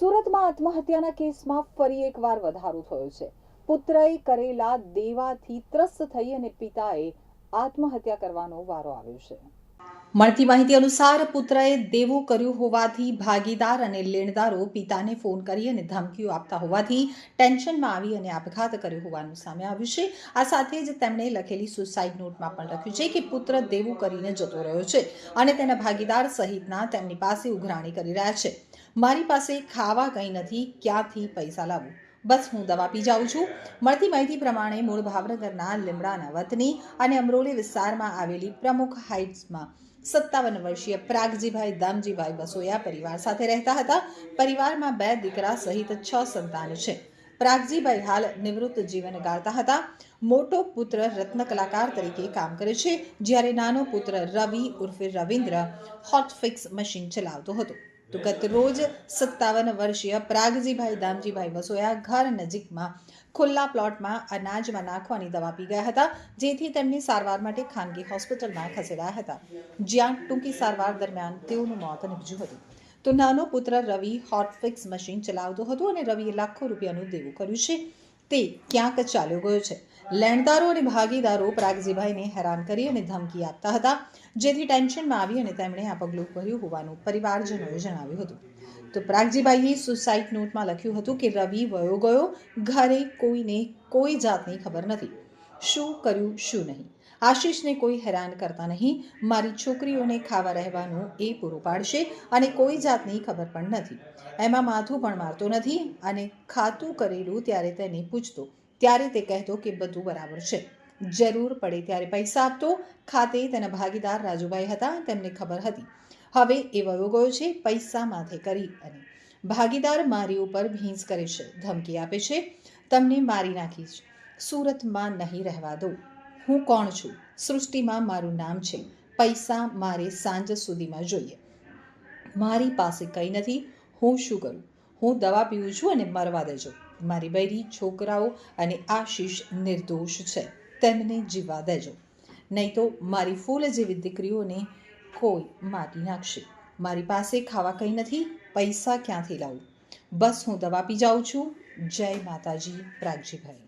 સુરતમાં આત્મહત્યાના કેસમાં ફરી એકવાર વધારો થયો છે. પુત્રએ કરેલા દેવાથી ત્રસ્ત થઈ અને પિતાએ આત્મહત્યા કરવાનો વારો આવ્યો છે. મળતી માહિતી અનુસાર પુત્રએ દેવું કર્યું હોવાથી ભાગીદાર અને લેણદારો પિતાને ફોન કરી અને ધમકીઓ આપતા હોવાથી ટેન્શનમાં આવી અને આપઘાત કર્યો હોવાનું સામે આવ્યું છે. આ સાથે જ તેમણે લખેલી સુસાઇડ નોટમાં પણ લખ્યું છે કે પુત્ર દેવું કરીને જતો રહ્યો છે અને તેના ભાગીદાર સહિતના તેમની પાસે ઉઘરાણી કરી રહ્યા છે. મારી પાસે ખાવા કંઈ નથી, ક્યાંથી પૈસા લાવું? બસ હું દવા પી જાઉં છું. મળતી માહિતી પ્રમાણે મૂળ ભાવનગરના લીમડાના વતની અને અમરોલી વિસ્તારમાં આવેલી પ્રમુખ હાઇટ્સમાં સત્તાવન વર્ષીય પ્રાગજીભાઈ દામજીભાઈ બસોયા પરિવાર સાથે રહેતા હતા. પરિવારમાં બે દીકરા સહિત છ સંતાન છે. પ્રાગજીભાઈ હાલ નિવૃત્ત જીવન ગાળતા હતા. મોટો પુત્ર રત્ન કલાકાર તરીકે કામ કરે છે. જ્યારે નાનો પુત્ર રવિ ઉર્ફે રવિન્દ્ર હોટફિક્સ મશીન ચલાવતો હતો. તો ગત રોજ સત્તાવન વર્ષીય પ્રાગજીભાઈ દામજીભાઈ વસોયા ઘર નજીકમાં ખુલ્લા પ્લોટમાં અનાજમાં નાખવાની દવા પી ગયા હતા, જેથી તેમને સારવાર માટે ખાનગી હોસ્પિટલમાં ખસેડાયા હતા. જ્યાં ટૂંકી સારવાર દરમિયાન તેઓનું મોત નીપજ્યું હતું. તો નાનો પુત્ર રવિ હોટફિક્સ મશીન ચલાવતો હતો અને રવિએ લાખો રૂપિયાનું દેવું કર્યું છે. તે ક્યાંક ચાલ્યો ગયો છે. લેણદારો અને ભાગીદારો પ્રાગજીભાઈને હેરાન કરી અને ધમકી આપતા હતા, જેથી ટેન્શનમાં આવી અને તેમણે આ પગલું ભર્યું હોવાનું પરિવારજનોએ જણાવ્યું હતું. તો પ્રાગજીભાઈએ સુસાઇડ નોટમાં લખ્યું હતું કે રવિ વયો ગયો, ઘરે કોઈને કોઈ જાતની ખબર નથી. શું કર્યું, શું નહીં? આશીષને કોઈ હેરાન કરતા નહીં. મારી છોકરીઓને ખાવા રહેવાનું એ પૂરું પાડશે અને કોઈ જાતની ખબર પણ નથી. એમાં માથું પણ મારતો નથી અને ખાતું કરેલું ત્યારે તેને પૂછતો, ત્યારે તે કહેતો કે બધું બરાબર છે. જરૂર પડે ત્યારે પૈસા આપતો. ખાતે તેના ભાગીદાર રાજુભાઈ હતા, તેમને ખબર હતી. હવે એ વયો ગયો છે, પૈસા માથે કરી અને. ભાગીદાર મારી ઉપર ભીંસ કરે છે, ધમકી આપે છે, તમને મારી નાખીશ. સુરતમાં નહીં રહેવા દો હું કોણ છું? સૃષ્ટિમાં મારું નામ છે. પૈસા મારે સાંજ સુધીમાં જોઈએ. મારી પાસે કંઈ નથી. હું શું કરું? હું દવા પીવું છું અને મરવા દેજો. મારી બૈરી, છોકરાઓ અને આશીષ નિર્દોષ છે. તેમને જીવવા દેજો. નહીં તો મારી ફૂલ જેવી દીકરીઓને કોઈ મારી નાખશે. મારી પાસે ખાવા કંઈ નથી. પૈસા ક્યાંથી લાવું? બસ હું દવા પી જાઉં છું. જય માતાજી, પ્રાગજીભાઈ.